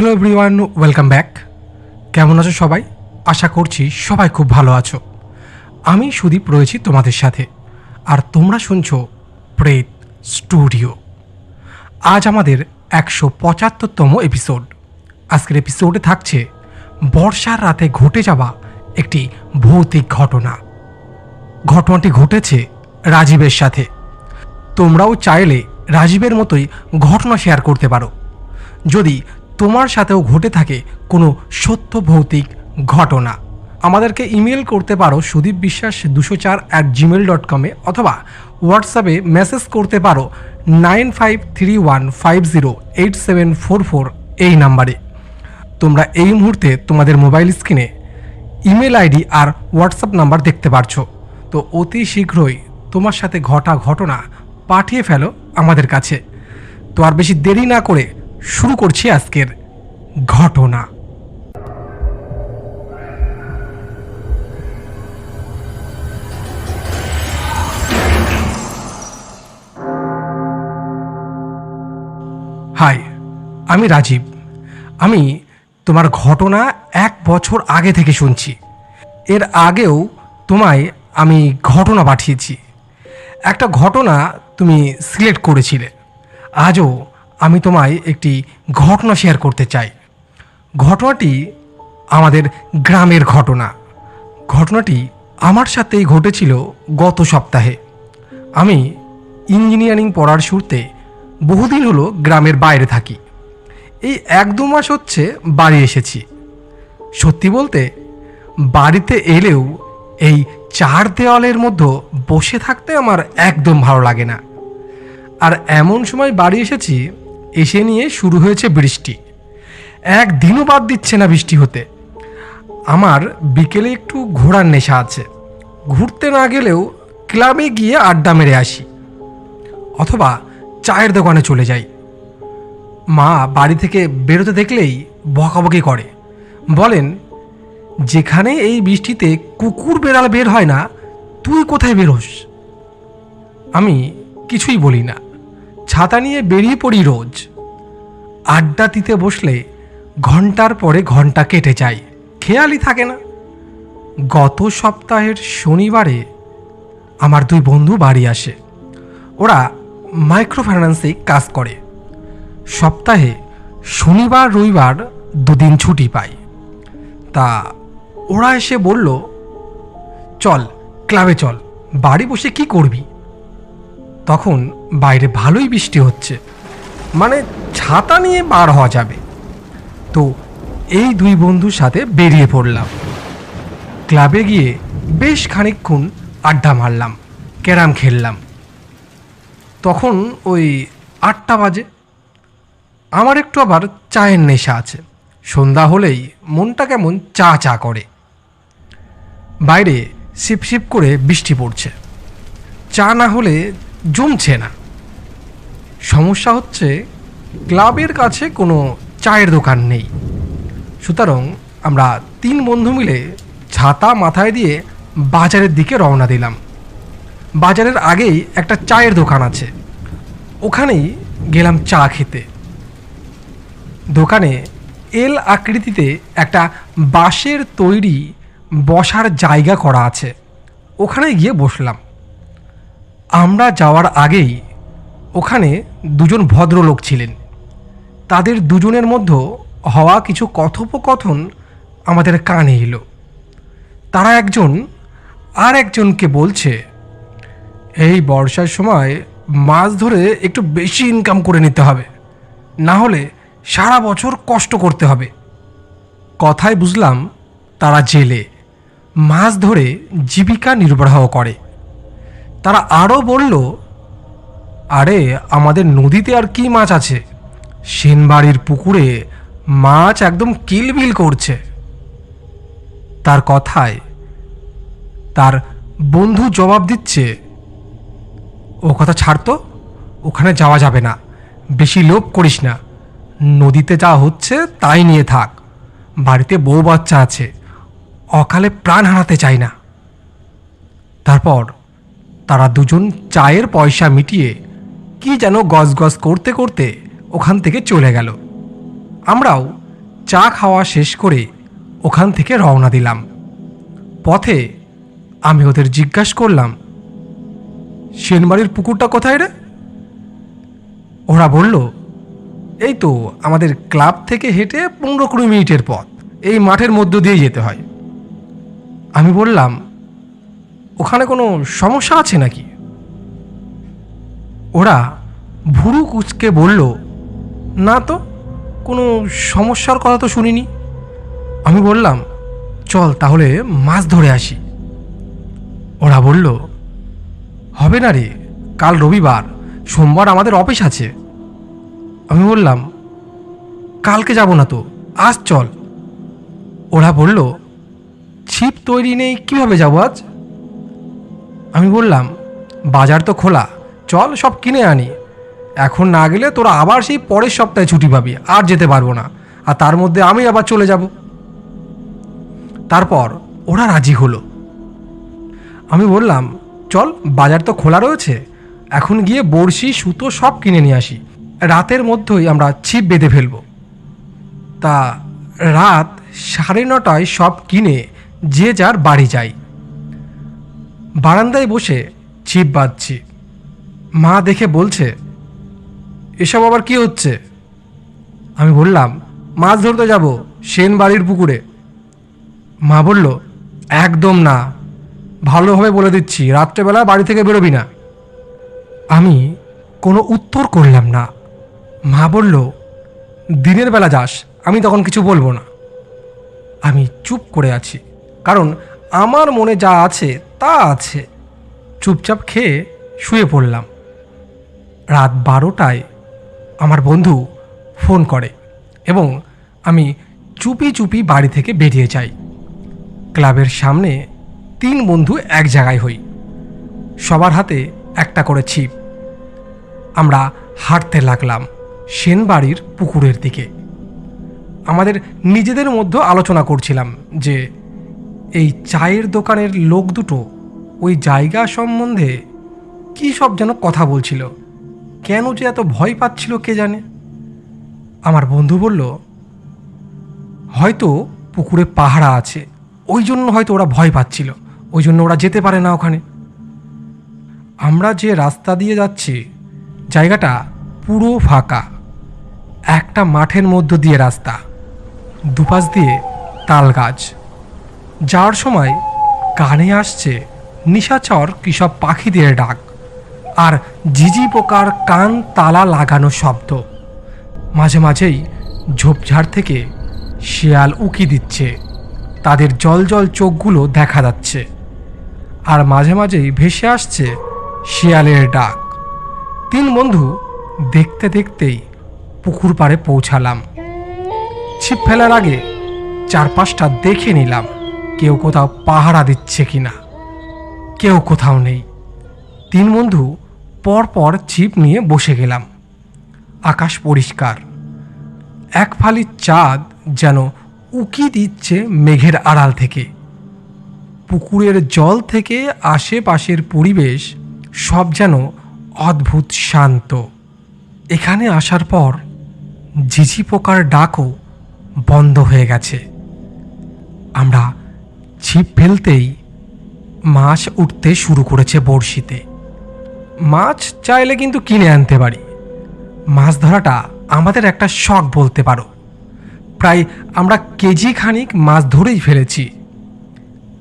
Hello everyone welcome back কেমন আছো সবাই? আশা করছি সবাই খুব ভালো আছো। আমি সুদীপ রয়েছি তোমাদের সাথে। আর তোমরা শুনছো প্রেত স্টুডিও আজ আমাদের একশো পঁচাত্তরতম এপিসোড আজকের এপিসোডে থাকছে বর্ষার রাতে ঘটে যাওয়া একটি ভৌতিক ঘটনা। ঘটনাটি ঘটেছে রাজীবের সাথে। তোমরাও চাইলে রাজীবের মতোই ঘটনা শেয়ার করতে পারো। যদি তোমার সাথেও ঘটে থাকে কোনো সত্য ভৌতিক ঘটনা। আমাদেরকে ইমেল করতে পারো সুদীপ বিশ্বাস দুশো চার অ্যাট জিমেল ডট কমে অথবা হোয়াটসঅ্যাপে মেসেজ করতে পারো nine five three one five zero eight seven four four এই নাম্বারে। তোমরা এই মুহূর্তে তোমাদের মোবাইল স্ক্রিনে ইমেল আইডি আর হোয়াটসঅ্যাপ নাম্বার দেখতে পারছ। তো অতি শীঘ্রই তোমার সাথে ঘটা ঘটনা পাঠিয়ে ফেলো আমাদের কাছে। তো আর বেশি দেরি না করে শুরু করছি আজকের ঘটনা। হাই, আমি রাজীব। আমি তোমার ঘটনা এক বছর আগে থেকে শুনছি। এর আগেও তোমায় আমি ঘটনা পাঠিয়েছি। একটা ঘটনা তুমি সিলেক্ট করেছিলে। আজও আমি তোমায় একটি ঘটনা শেয়ার করতে চাই। ঘটনাটি আমাদের গ্রামের ঘটনা। ঘটনাটি আমার সাথেই ঘটেছিল গত সপ্তাহে। আমি ইঞ্জিনিয়ারিং পড়ার শুরুতে বহুদিন হলো গ্রামের বাইরে থাকি। এই এক দু মাস হচ্ছে বাড়ি এসেছি। সত্যি বলতে, বাড়িতে এলেও এই চার দেওয়ালের মধ্যে বসে থাকতে আমার একদম ভালো লাগে না। আর এমন সময় বাড়ি এসেছি এসে নিয়ে শুরু হয়েছে বৃষ্টি। একদিনও বাদ দিচ্ছে না বৃষ্টি হতে। আমার বিকেলে একটু ঘোরার নেশা আছে। ঘুরতে না গেলেও ক্লাবে গিয়ে আড্ডা মেরে আসি। অথবা চায়ের দোকানে চলে যাই। মা বাড়ি থেকে বেরোতে দেখলেই বকাবকি করে। বলেন, যেখানে এই বৃষ্টিতে কুকুর বেড়াল বের হয় না, তুই কোথায় বেরোস? আমি কিছুই বলি না। ছাতা নিয়ে বেরিয়ে পড়ি রোজ। আড্ডা দিতে বসলে ঘণ্টার পরে ঘণ্টা কেটে যায়, খেয়ালই থাকে না। গত সপ্তাহের শনিবারে আমার দুই বন্ধু বাড়ি আসে। ওরা মাইক্রো ফাইন্যান্সে কাজ করে। সপ্তাহে শনিবার, রবিবার দুদিন ছুটি পাই। তা ওরা এসে বলল, চল, ক্লাবে চল, বাড়ি বসে কি করবি? তখন বাইরে ভালোই বৃষ্টি হচ্ছে। মানে ছাতা নিয়ে বার হওয়া যাবে। তো এই দুই বন্ধুর সাথে বেরিয়ে পড়লাম। ক্লাবে গিয়ে বেশ খানিকক্ষণ আড্ডা মারলাম, ক্যারাম খেললাম। তখন ওই আটটা বাজে। আমার একটু আবার চায়ের নেশা আছে। সন্ধ্যা হলেই মনটা কেমন চা চা করে। বাইরে শিপ শিপ করে বৃষ্টি পড়ছে। চা না হলে জমছে না। সমস্যা হচ্ছে, ক্লাবের কাছে কোনো চায়ের দোকান নেই। সুতরাং আমরা তিন বন্ধু মিলে ছাতা মাথায় দিয়ে বাজারের দিকে রওনা দিলাম। বাজারের আগেই একটা চায়ের দোকান আছে। ওখানেই গেলাম চা খেতে। দোকানে এল আকৃতিতে একটা বাঁশের তৈরি বসার জায়গা করা আছে। ওখানে গিয়ে বসলাম। আমরা যাওয়ার আগেই ওখানে দুজন ভদ্রলোক ছিলেন। তাদের দুজনের মধ্যে হওয়া কিছু কথোপকথন আমাদের কানে এলো। তারা একজন আর একজনকে বলছে, এই বর্ষার সময় মাছ ধরে একটু বেশি ইনকাম করে নিতে হবে। না হলে সারা বছর কষ্ট করতে হবে। কথায় বুঝলাম তারা জেলে। মাছ ধরে জীবিকা নির্বাহ করে। তারা আরও বলল আরে, আমাদের নদীতে আর কি মাছ আছে? সেনবাড়ির পুকুরে মাছ একদম কিলবিল করছে। তার কথায় তার বন্ধু জবাব দিচ্ছে, ও কথা ছাড়তো ওখানে যাওয়া যাবে না, বেশি লোভ করিস না। নদীতে যা হচ্ছে তাই নিয়ে থাক। বাড়িতে বউ বাচ্চা আছে, অকালে প্রাণ হারাতে চাই না। তারপর তারা দুজন চায়ের পয়সা মিটিয়ে কি যেন গজ গজ করতে করতে ওখান থেকে চলে গেল। আমরাও চা খাওয়া শেষ করে ওখান থেকে রওনা দিলাম। পথে আমি ওদের জিজ্ঞাসা করলাম, সেনবাড়ির পুকুরটা কোথায় রে? ওরা বলল, এই তো আমাদের ক্লাব থেকে হেঁটে পনেরো কুড়ি মিনিটের পথ। এই মাঠের মধ্য দিয়ে যেতে হয়। আমি বললাম, ওখানে কোনো সমস্যা আছে নাকি? ওরা ভুরু কুচকে বলল, না তো, কোনো সমস্যার কথা তো শুনিনি। আমি বললাম, চল তাহলে মাছ ধরে আসি। ওরা বলল, হবে না রে, কাল রবিবার, সোমবার আমাদের অফিস আছে। আমি বললাম, কালকে যাব না তো, আজ চল। ওরা বলল, ছিপ তৈরি নেই, কীভাবে যাব আজ? আমি বললাম, বাজার তো খোলা চল সব কিনে আনি। এখন না গেলে তোরা আবার সেই পরের সপ্তাহে ছুটি পাবি, আর যেতে পারব না। আর তার মধ্যে আমি আবার চলে যাব। তারপর ওরা রাজি হলো। আমি বললাম, চল, বাজার তো খোলা রয়েছে। এখন গিয়ে বড়শি, সুতো সব কিনে নিয়ে আসি। রাতের মধ্যেই আমরা ছিপ বেঁধে ফেলব। তা রাত সাড়ে নটায় সব কিনে যে যার বাড়ি যাই। বারান্দায় বসে ছিপ বাঁধছি। মা দেখে বলছে, এসব আবার কি হচ্ছে? আমি বললাম, মাছ ধরতে যাব, সেন বাড়ির পুকুরে। মা বলল, একদম না, ভালোভাবে বলে দিচ্ছি, রাত্রেবেলা বাড়ি থেকে বেরোবি না। আমি কোনো উত্তর করলাম না। মা বলল, দিনের বেলা যাস, আমি তখন কিছু বলব না। আমি চুপ করে আছি, কারণ আমার মনে যা আছে তা আছে। চুপচাপ খেয়ে শুয়ে পড়লাম। রাত বারোটায় আমার বন্ধু ফোন করে এবং আমি চুপি চুপি বাড়ি থেকে বেরিয়ে যাই। ক্লাবের সামনে তিন বন্ধু এক জায়গায় হই। সবার হাতে একটা করে ছিপ। আমরা হাঁটতে লাগলাম সেনবাড়ির পুকুরের দিকে। আমাদের নিজেদের মধ্যে আলোচনা করছিলাম যে এই চায়ের দোকানের লোক দুটো ওই জায়গা সম্বন্ধে কী সব যেন কথা বলছিল। কেন যে এত ভয় পাচ্ছিল কে জানে? আমার বন্ধু বলল, হয়তো পুকুরে পাহারা আছে, ওই জন্য হয়তো ওরা ভয় পাচ্ছিল, ওই জন্য ওরা যেতে পারে না ওখানে। আমরা যে রাস্তা দিয়ে যাচ্ছি, জায়গাটা পুরো ফাঁকা, একটা মাঠের মধ্য দিয়ে রাস্তা, দুপাশ দিয়ে তাল গাছ। যাওয়ার সময় কানে আসছে নিশাচর কিসব পাখিদের ডাক। আর ঝিঝি পোকার কান তালা লাগানো শব্দ। মাঝে মাঝেই ঝোপঝাড় থেকে শিয়াল উকি দিচ্ছে। তাদের জল জল চোখগুলো দেখা যাচ্ছে। আর মাঝে মাঝেই ভেসে আসছে শিয়ালের ডাক। তিন বন্ধু দেখতে দেখতেই পুকুর পাড়ে পৌঁছালাম। ছিপ ফেলার আগে চারপাশটা দেখে নিলাম কেউ কোথাও পাহারা দিচ্ছে কিনা। কেউ কোথাও নেই। তিন বন্ধু পর পর ছিপ নিয়ে বসে গেলাম। আকাশ পরিষ্কার। এক ফালি চাঁদ যেন উকি দিচ্ছে মেঘের আড়াল থেকে। পুকুরের জল থেকে আশেপাশের পরিবেশ সব যেন অদ্ভুত শান্ত। এখানে আসার পর ঝিঝি পোকার ডাকও বন্ধ হয়ে গেছে। আমরা ছিপ ফেলতেই মাছ উঠতে শুরু করেছে বড়শিতে। মাছ চাইলে কিন্তু কিনে আনতে পারি। মাছ ধরাটা আমাদের একটা শখ বলতে পারো। প্রায় আমরা কেজি খানিক মাছ ধরেই ফেলেছি।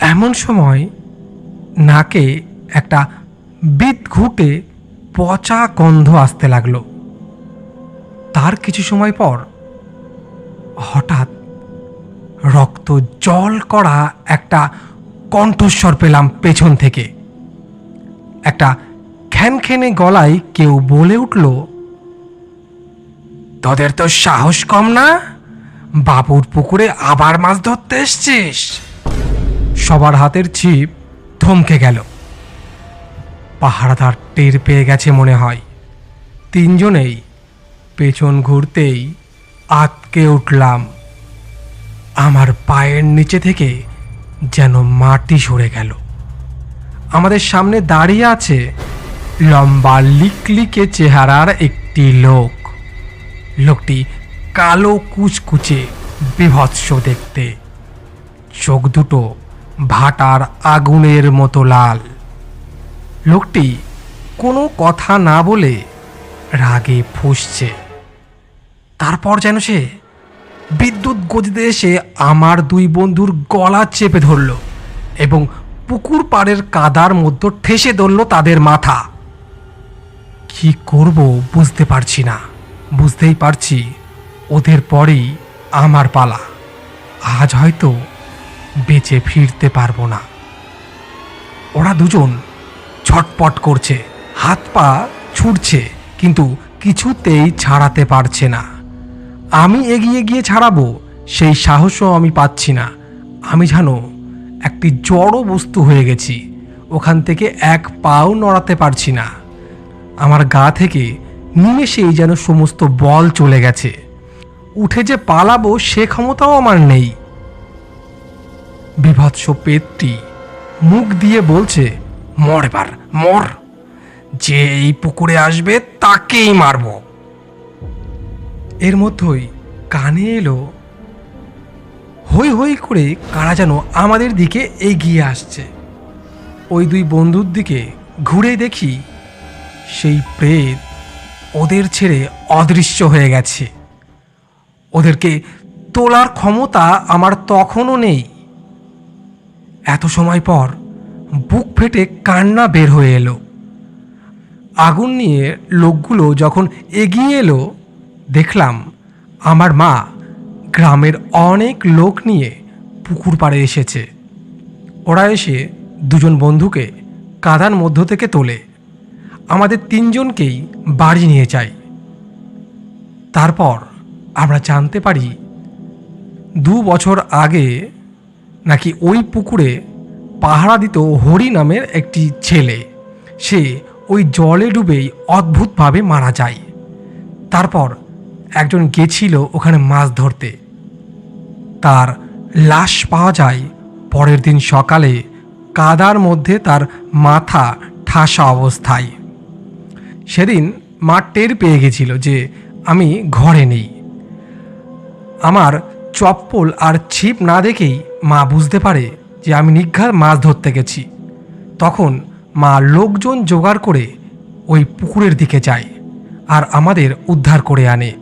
এমন সময় নাকে একটা বিদ ঘুটে পচা গন্ধ আসতে লাগল। তার কিছু সময় পর হঠাৎ রক্ত জল করা একটা কণ্ঠস্বর পেলাম পেছন থেকে। একটা খ্যানখ্যানে গলায় কেউ বলে উঠল, তোদের তো সাহস কম না? বাবুর পুকুরে আবার মাছ ধরতে এসছিস? সবার হাতের ছিপ থমকে গেল। পাহারাদার টের পেয়ে গেছে মনে হয়। তিনজনেই পেছন ঘুরতেই আতকে উঠলাম। আমার পায়ের নিচে থেকে যেন মাটি সরে গেল। আমাদের সামনে দাঁড়িয়ে আছে লম্বা লিকলিকে চেহারার একটি লোক। লোকটি কালো কুচকুচে, বিভৎস দেখতে। চোখ দুটো ভাটার আগুনের মতো লাল। লোকটি কোনো কথা না বলে রাগে ফুঁসছে। তারপর যেন সে বিদ্যুৎ গতিতে এসে আমার দুই বন্ধুর গলা চেপে ধরল এবং পুকুর পাড়ের কাদার মধ্যে ঠেসে ধরল তাদের মাথা। কি করব বুঝতে পারছি না। বুঝতেই পারছি ওদের পরেই আমার পালা। আজ হয়তো বেঁচে ফিরতে পারব না। ওরা দুজন ছটপট করছে, হাত পা ছুটছে কিন্তু কিছুতেই ছাড়াতে পারছে না। আমি এগিয়ে গিয়ে ছাড়াবো, সেই সাহসও আমি পাচ্ছি না। আমি যেন একটি জড় বস্তু হয়ে গেছি। ওখান থেকে এক পাও নড়াতে পারছি না। আমার গা থেকে নিমেষেই যেন সমস্ত বল চলে গেছে। উঠে যে পালাবো সে ক্ষমতাও আমার নেই। বিভৎস পেটটি মুখ দিয়ে বলছে, মর এবার, মর। যে এই পুকুরে আসবে তাকেই মারব। এর মধ্যেই কানে এলো হই হই করে কারা যেন আমাদের দিকে এগিয়ে আসছে। ওই দুই বন্ধুর দিকে ঘুরে দেখি সেই প্রেত ওদের ছেড়ে অদৃশ্য হয়ে গেছে। ওদেরকে তোলার ক্ষমতা আমার তখনও নেই। এত সময় পর বুক ফেটে কান্না বের হয়ে এলো। আগুন নিয়ে লোকগুলো যখন এগিয়ে এলো, দেখলাম আমার মা গ্রামের অনেক লোক নিয়ে পুকুর পাড়ে এসেছে। ওরা এসে দুজন বন্ধুকে কাদার মধ্য থেকে তোলে। আমাদের তিনজনকেই বাড়ি নিয়ে যায় তারপর আমরা জানতে পারি, দু বছর আগে নাকি ওই পুকুরে পাহারা দিত হরি নামের একটি ছেলে। সে ওই জলে ডুবেই অদ্ভুতভাবে মারা যায়। তারপর একজন গেছিল ওখানে মাছ ধরতে। তার লাশ পাওয়া যায় পরের দিন সকালে কাদার মধ্যে তার মাথা ঠাসা অবস্থায়। সেদিন মা টের পেয়ে গেছিল যে আমি ঘরে নেই। আমার চপ্পল আর ছিপ না দেখেই মা বুঝতে পারে যে আমি নিঘাত মাছ ধরতে গেছি। তখন মা লোকজন জোগাড় করে ওই পুকুরের দিকে যায় আর আমাদের উদ্ধার করে আনে।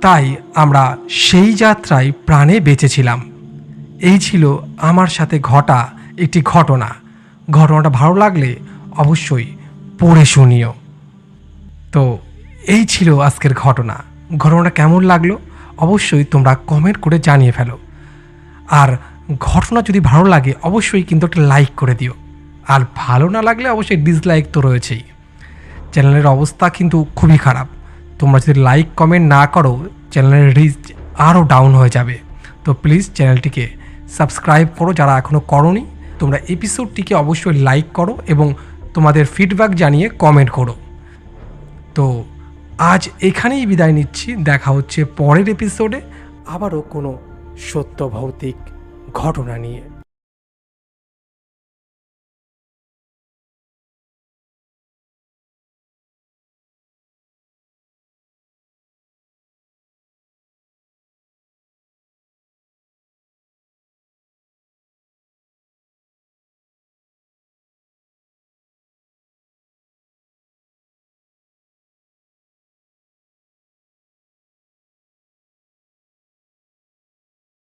তাই আমরা সেই যাত্রায় প্রাণে বেঁচেছিলাম। এই ছিল আমার সাথে ঘটা একটি ঘটনা। ঘটনাটা ভালো লাগলে অবশ্যই পড়ে শুনিও। তো এই ছিল আজকের ঘটনা। ঘটনাটা কেমন লাগল? অবশ্যই তোমরা কমেন্ট করে জানিয়ে ফেলো। আর ঘটনা যদি ভালো লাগে, অবশ্যই কিন্তু একটা লাইক করে দিও। আর ভালো না লাগলে অবশ্যই ডিসলাইক তো রয়েছেই। চ্যানেলের অবস্থা কিন্তু খুবই খারাপ। তোমরা যদি লাইক কমেন্ট না করো, চ্যানেলের রিচ আরও ডাউন হয়ে যাবে। তো প্লিজ চ্যানেলটিকে সাবস্ক্রাইব করো যারা এখনও করনি। তোমরা এপিসোডটিকে অবশ্যই লাইক করো এবং তোমাদের ফিডব্যাক জানিয়ে কমেন্ট করো। তো আজ এখানেই বিদায় নিচ্ছি। দেখা হচ্ছে পরের এপিসোডে আবারও কোনো সত্য ভৌতিক ঘটনা নিয়ে।